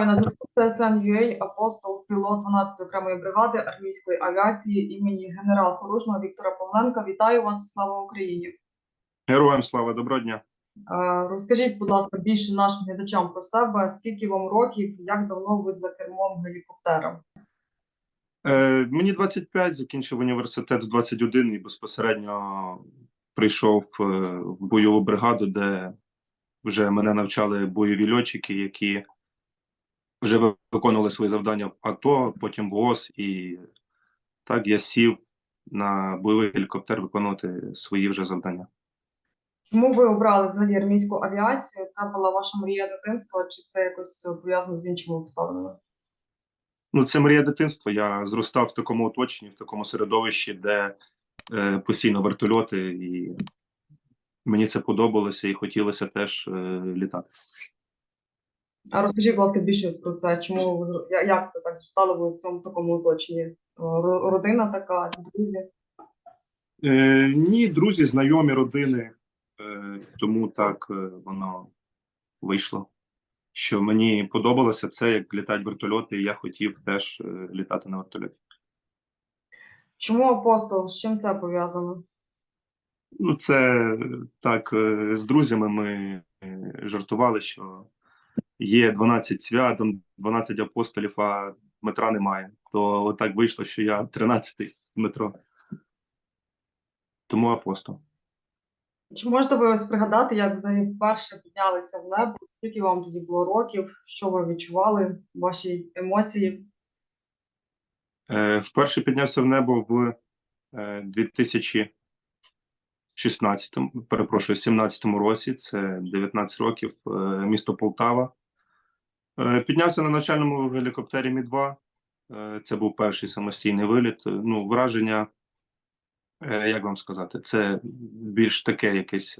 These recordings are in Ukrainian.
Вітаю на зв'язку з ТСН.UA, апостол, пілот 12-ї окремої бригади армійської авіації імені генерал-поручного Віктора Павленка. Вітаю вас, слава Україні! Героям слава, доброго дня. Е, Розкажіть, будь ласка, більше нашим глядачам про себе, скільки вам років, як давно ви за кермом гелікоптера? Е, мені 25, закінчив університет в 21 і безпосередньо прийшов е, в бойову бригаду, де вже мене навчали бойові льотчики, які вже ви- виконували свої завдання в АТО, потім в ООС, і так я сів на бойовий гелікоптер виконувати свої вже завдання. Чому ви обрали взагалі армійську авіацію? Це була ваша мрія дитинства, чи це якось пов'язано з іншими обставинами? Ну, це мрія дитинства. Я зростав в такому оточенні, в такому середовищі, де е, постійно вертольоти, і мені це подобалося і хотілося теж е, літати. А розкажіть, будь ласка, більше про це. Чому ви як це так стало ви в цьому такому оточенні? Родина така, друзі? Е, ні, друзі, знайомі, родини, е, тому так е, воно вийшло. Що мені подобалося це, як літають вертольоти, і я хотів теж е, літати на вертольоті. Чому апостол? З чим це пов'язано? Ну, це так, е, з друзями ми е, жартували, що є 12 свят, 12 апостолів, а Дмитра немає. То отак вийшло, що я 13-й Дмитро. Тому апостол. Чи можете ви ось пригадати, як взагалі вперше піднялися в небо? Скільки вам тоді було років? Що ви відчували? Ваші емоції? Е, Вперше піднявся в небо в е, 2016, перепрошую, 17 році, це 19 років, е, місто Полтава. Е, Піднявся на навчальному гелікоптері Мі-2. Е, Це був перший самостійний виліт. Ну, враження, е, як вам сказати, це більш таке якесь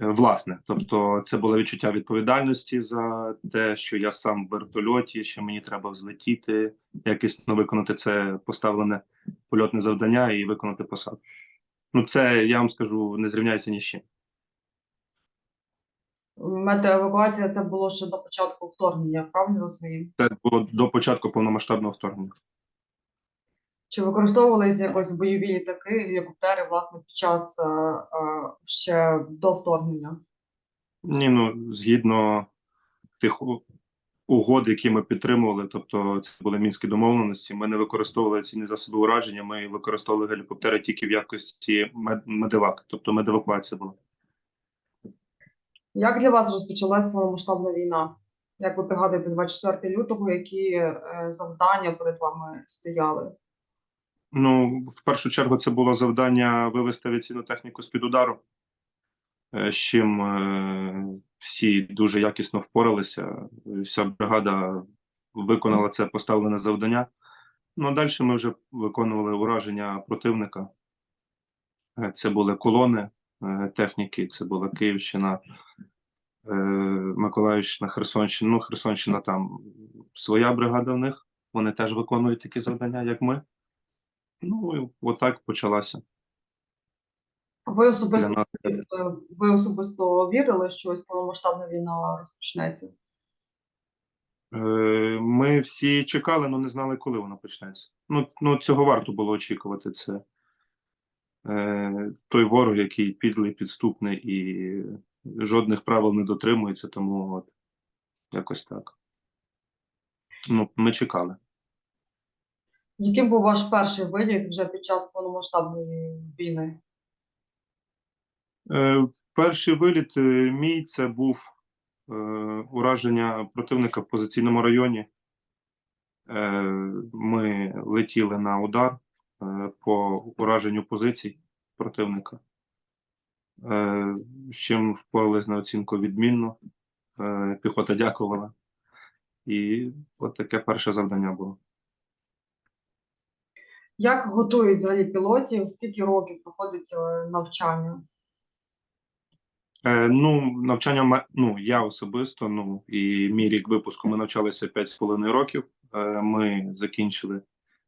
власне. Тобто, це було відчуття відповідальності за те, що я сам в вертольоті, що мені треба взлетіти, якісно виконати це поставлене польотне завдання і виконати посадку. Ну, це я вам скажу, не зрівняється ні з чим. Метеоевакуація це було ще до початку вторгнення, правильно розумію? Це було до початку повномасштабного вторгнення. Чи використовувались якось бойові літаки, гелікоптери, власне, під час е, е, ще до вторгнення? Ні, ну згідно тих угод, які ми підтримували, тобто це були мінські домовленості. Ми не використовували ці засоби ураження. Ми використовували гелікоптери тільки в якості мед- медевак, тобто медевакуація була. Як для вас розпочалась повномасштабна війна? Як ви пригадуєте 24 лютого, які е, завдання перед вами стояли? Ну, в першу чергу, це було завдання вивести авіаційну техніку з-під удару, е, з чим е, всі дуже якісно впоралися. Вся бригада виконала це поставлене завдання. Ну, а далі ми вже виконували ураження противника. Це були колони техніки, це була Київщина, е, Миколаївщина, Херсонщина. Ну, Херсонщина там своя бригада в них. Вони теж виконують такі завдання, як ми. Ну, і отак почалася. Ви особисто е, ви особисто вірили, що ось повномасштабна війна розпочнеться? Е, Ми всі чекали, але не знали, коли вона почнеться. Ну, ну цього варто було очікувати. Це е, той ворог, який підлий, підступний і жодних правил не дотримується, тому от якось так. Ну, ми чекали. Яким був ваш перший виліт вже під час повномасштабної війни? Е, Перший виліт е, мій це був е, ураження противника в позиційному районі. Е, Ми летіли на удар е, по ураженню позицій противника. Е, З чим впорались на оцінку відмінно. Е, Піхота дякувала. І от таке перше завдання було. Як готують взагалі пілотів? Скільки років проходить е, навчання? Е, ну, навчання ну, я особисто, ну і мій рік випуску ми навчалися 5,5 років. Е, ми закінчили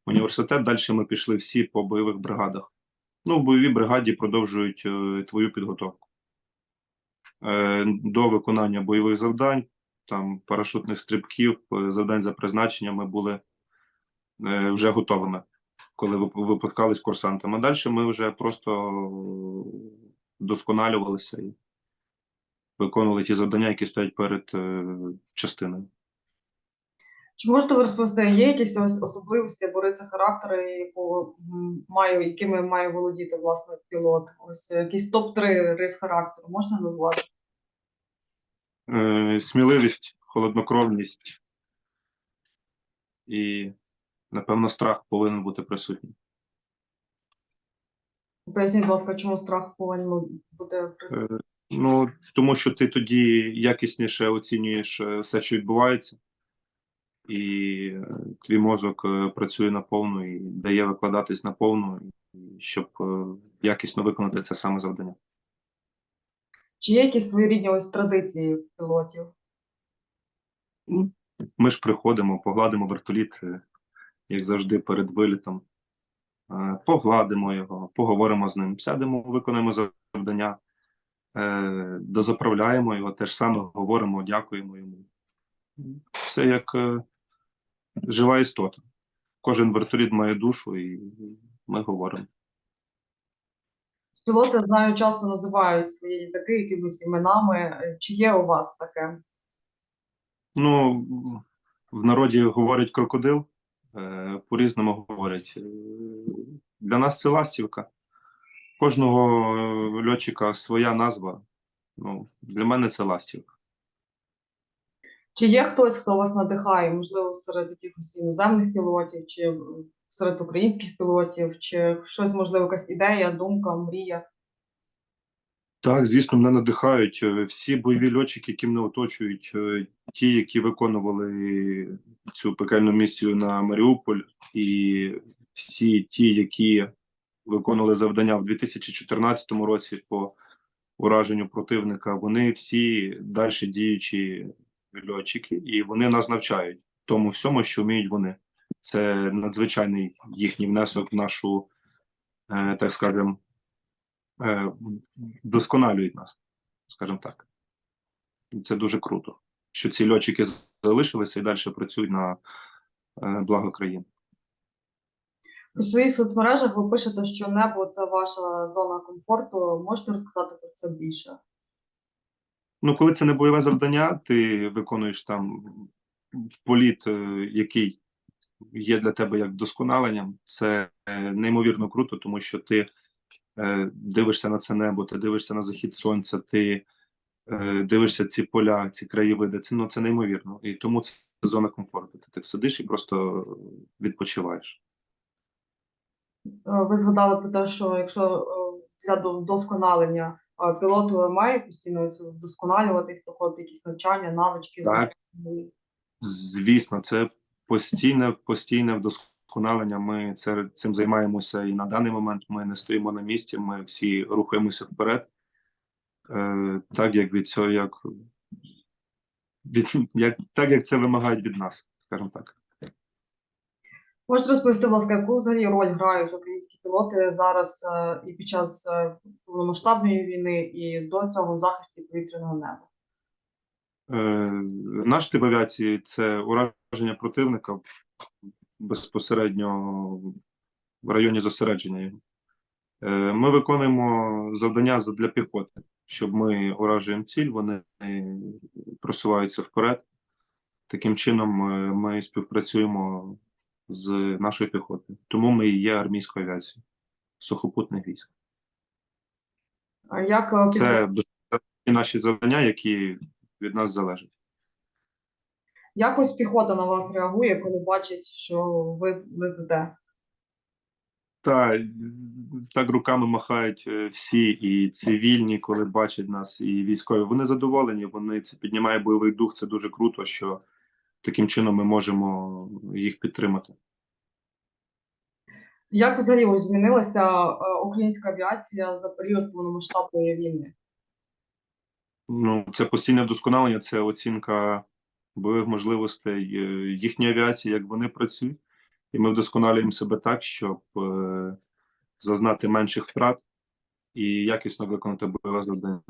університет. Далі ми пішли всі по бойових бригадах. Ну, в бойовій бригаді продовжують е, твою підготовку. Е, до виконання бойових завдань там парашутних стрибків, е, завдань за призначенням ми були вже готовими, коли вип- випускались курсантами. Далі ми вже просто досконалювалися і виконували ті завдання, які стоять перед е, частиною. Чи можете ви розповісти, є якісь особливості або риси характеру, яку має, якими має володіти власне пілот? Ось якісь топ-3 рис характеру можна назвати? Е, сміливість, холоднокровність і, напевно, страх повинен бути присутній. Поясніть, будь ласка, чому страх повинен бути присутній? Е, Ну, тому що ти тоді якісніше оцінюєш е, все, що відбувається, і е, твій мозок е, працює наповну і дає викладатись наповну, щоб е, якісно виконати це саме завдання. Чи є якісь своєрідні ось традиції пілотів? Ну, Ми ж приходимо, погладимо вертоліт, як завжди, перед вилітом. Погладимо його, поговоримо з ним, сядемо, виконаємо завдання, дозаправляємо його, теж саме говоримо, дякуємо йому. Все як жива істота. Кожен вертоліт має душу, і ми говоримо. Пілоти знаю, часто називають свої літаки якимись іменами. Чи є у вас таке? Ну, в народі говорять крокодил, е, по-різному говорять. Е, Для нас це ластівка. Кожного льотчика своя назва. Ну, для мене це ластівка. Чи є хтось, хто вас надихає, можливо, серед якихось іноземних пілотів, чи серед українських пілотів, чи щось, можливо, якась ідея, думка, мрія? Так, звісно, мене надихають е, всі бойові льотчики, які мене оточують, е, ті, які виконували цю пекельну місію на Маріуполь, і всі ті, які виконували завдання в 2014 році по ураженню противника, вони всі далі діючі льотчики, і вони нас навчають тому всьому, що вміють вони. Це надзвичайний їхній внесок в нашу, е, так скажемо, е, вдосконалюють нас, скажімо так. І це дуже круто, що ці льотчики залишилися і далі працюють на е, благо країни. У своїх соцмережах ви пишете, що небо це ваша зона комфорту. Можете розказати про це більше? Ну, коли це не бойове завдання, ти виконуєш там політ, е, який є для тебе як вдосконаленням, це е, неймовірно круто, тому що ти е, дивишся на це небо, ти дивишся на захід сонця, ти дивишся ці поля, ці краєвиди. Це ну це неймовірно. І тому це зона комфорту. Ти так сидиш і просто відпочиваєш. Ви згадали про те, що якщо для до- е, має постійно це вдосконалюватись, проходити якісь навчання, навички. Так. Звісно, це постійне, постійне вдосконалення. Ми це, цим займаємося і на даний момент ми не стоїмо на місці, ми всі рухаємося вперед. Е, так як від цього, як, від, як, так як це вимагають від нас, скажімо так. Можете розповісти, будь ласка, яку взагалі роль грають українські пілоти зараз е, і під час е, повномасштабної війни, і до цього в захисті повітряного неба? Е, наш тип авіації це ураження противника безпосередньо в районі зосередження його. Ми виконуємо завдання для піхоти, щоб ми уражуємо ціль, вони просуваються вперед. Таким чином ми співпрацюємо з нашою піхотою. Тому ми і є армійською авіацією сухопутних військ. А Як е, Це наші завдання, які від нас залежать. Якось піхота на вас реагує, коли бачить, що ви летите? Та так руками махають е, всі, і цивільні, коли бачать нас, і військові. Вони задоволені. Вони це піднімає бойовий дух. Це дуже круто, що таким чином ми можемо їх підтримати. Як взагалі ось змінилася е, українська авіація за період повномасштабної війни? Ну, це постійне вдосконалення, це оцінка бойових можливостей е, їхньої авіації, як вони працюють, і ми вдосконалюємо себе так, щоб е, зазнати менших втрат і якісно виконати бойове завдання.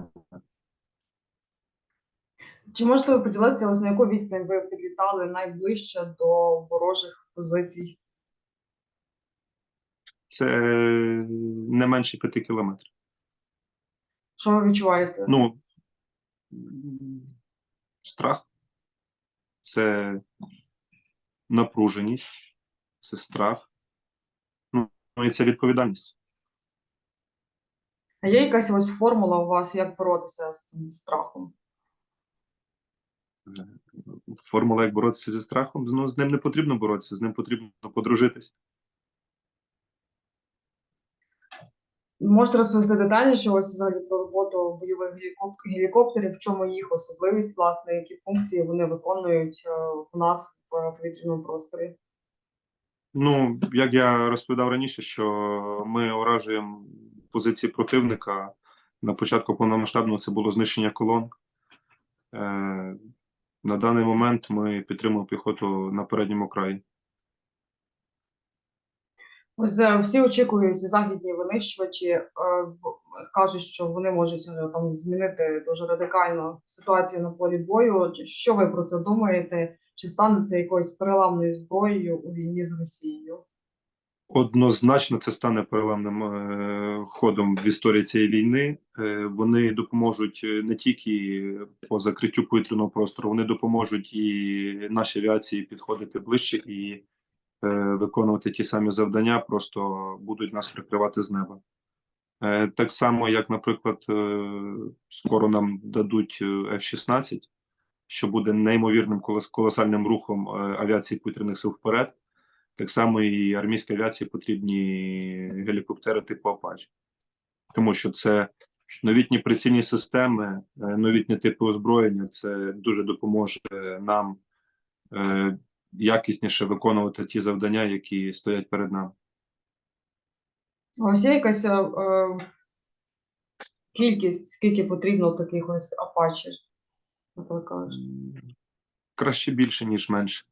Чи можете ви поділитися, на яку відстань ви підлітали найближче до ворожих позицій? Це не менше п'яти кілометрів. Що ви відчуваєте? Ну, страх, це напруженість, це страх. Ну, і це відповідальність. А є якась ось формула у вас, як боротися з цим страхом? Формула, як боротися зі страхом, ну, з ним не потрібно боротися, з ним потрібно подружитись. Можете розповісти детальніше ось взагалі про роботу бойових гелікоптерів, в чому їх особливість, власне, які функції вони виконують е, в нас в повітряному просторі? Ну, як я розповідав раніше, що ми уражуємо позиції противника. На початку повномасштабного це було знищення колон. На даний момент ми підтримуємо піхоту на передньому краї. Ось всі очікують західні винищувачі, е, кажуть, що вони можуть е, там змінити дуже радикально ситуацію на полі бою. Що ви про це думаєте? Чи стане це якоюсь переламною зброєю у війні з Росією? Однозначно, це стане переламним е, ходом в історії цієї війни. Е, вони допоможуть е, не тільки по закриттю повітряного простору, вони допоможуть і нашій авіації підходити ближче і е, виконувати ті самі завдання, просто будуть нас прикривати з неба. Е, так само, як, наприклад, е, скоро нам дадуть е, F-16, що буде неймовірним колос- колосальним рухом е, авіації повітряних сил вперед. Так само і армійській авіації потрібні гелікоптери типу Apache. Тому що це новітні прицільні системи, е, новітні типи озброєння. Це дуже допоможе нам е, якісніше виконувати ті завдання, які стоять перед нами. Ось є якась е, е, кількість, скільки потрібно таких ось апачів, кажете? Краще більше, ніж менше.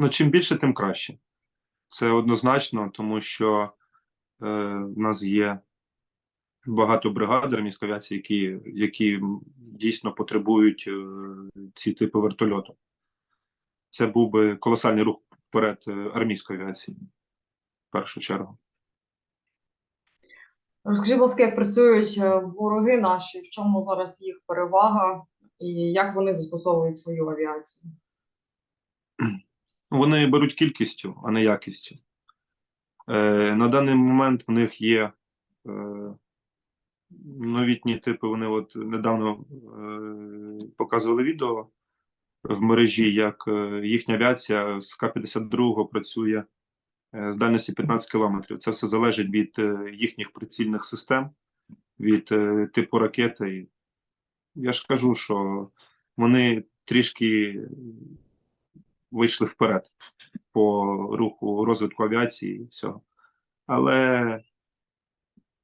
Ну, чим більше, тим краще. Це однозначно, тому що е, в нас є багато бригад армійської авіації, які, які дійсно потребують е, ці типи вертольоту. Це був би колосальний рух вперед е, армійської авіації, в першу чергу. Розкажіть, будь ласка, як працюють е, вороги наші, в чому зараз їх перевага і як вони застосовують свою авіацію? Вони беруть кількістю, а не якістю. Е, на даний момент в них є е, новітні типи. Вони от недавно е, показували відео в мережі, як е, їхня авіація з К-52 працює е, з дальності 15 кілометрів. Це все залежить від е, їхніх прицільних систем, від типу ракети. Я ж кажу, що вони трішки вийшли вперед по руху розвитку авіації і всього. Але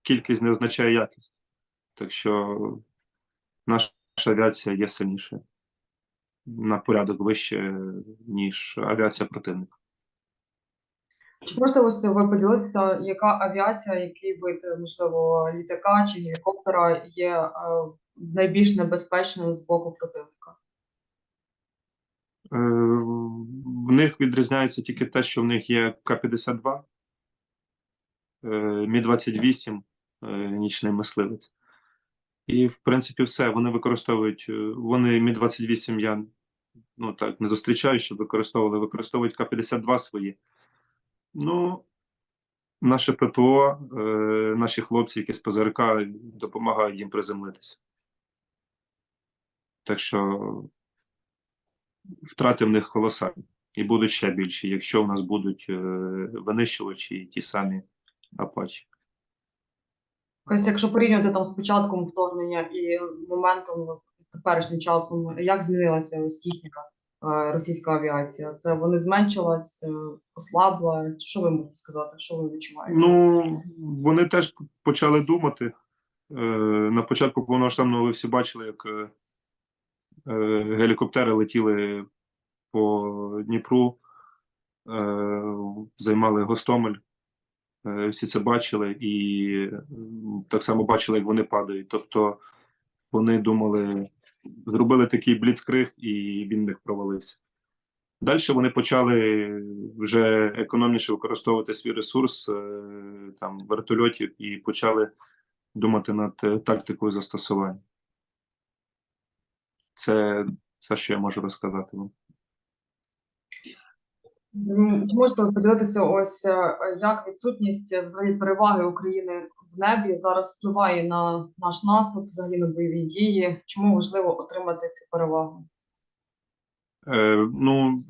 кількість не означає якість. Так що наша авіація є сильніша на порядок вище, ніж авіація противника. Чи можете ось ви поділитися, яка авіація, який вид, можливо, літака чи гелікоптера є е, найбільш небезпечним з боку противника? В них відрізняється тільки те, що в них є К-52, е, Мі-28, е, нічний мисливець. І, в принципі, все. Вони використовують, е, вони Мі-28 я ну так не зустрічаю, щоб використовували, використовують К-52 свої. Ну, наше ППО, е, наші хлопці, які з ПЗРК, допомагають їм приземлитися. Так що втрати в них колосальні і будуть ще більші, якщо в нас будуть е, винищувачі і ті самі Апачі. Ось якщо порівнювати там з початком вторгнення і моментом теперішнім часом, як змінилася ось їхня е, російська авіація? Це вони зменшилась, е, ослабла? Що ви можете сказати? Що ви відчуваєте? Ну, вони теж почали думати. Е, на початку повномасштабного ви всі бачили, як е, е, гелікоптери летіли по Дніпру, е, займали Гостомель. Е, всі це бачили і так само бачили, як вони падають. Тобто вони думали зробили такий бліцкриг, і він в провалився. Далі вони почали вже економніше використовувати свій ресурс е, там вертольотів і почали думати над е, тактикою застосування. Це все, що я можу розказати вам. Можете ви поділитися, ось е, як відсутність взагалі переваги України в небі зараз впливає на наш наступ, взагалі на бойові дії? Чому важливо отримати цю перевагу? Е, ну,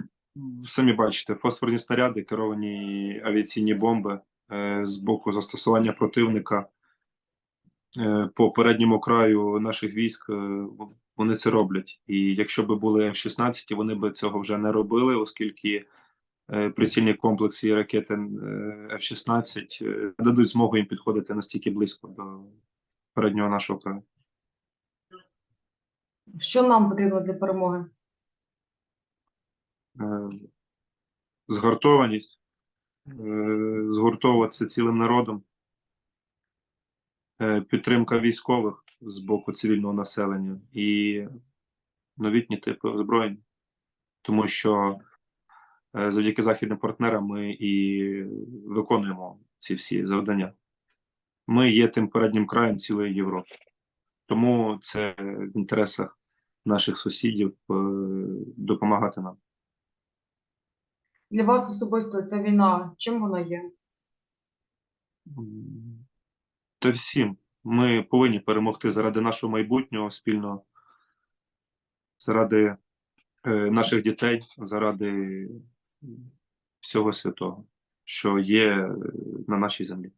самі бачите, фосфорні снаряди, керовані авіаційні бомби е, з боку застосування противника е, по передньому краю наших військ, е, вони це роблять. І якщо б були F-16, вони б цього вже не робили, оскільки прицільні комплекси і ракети е, F-16 е, дадуть змогу їм підходити настільки близько до переднього нашого краю. Що нам потрібно для перемоги? е, згуртованість, е, згуртовуватися цілим народом, е, підтримка військових з боку цивільного населення і новітні типи озброєння. Тому що е, завдяки західним партнерам ми і виконуємо ці всі завдання. Ми є тим переднім краєм цілої Європи. Тому це в інтересах наших сусідів е, допомагати нам. Для вас особисто ця війна, чим вона є? Та всім. Ми повинні перемогти заради нашого майбутнього спільно, заради е, наших дітей, заради всього святого, що є е, на нашій землі.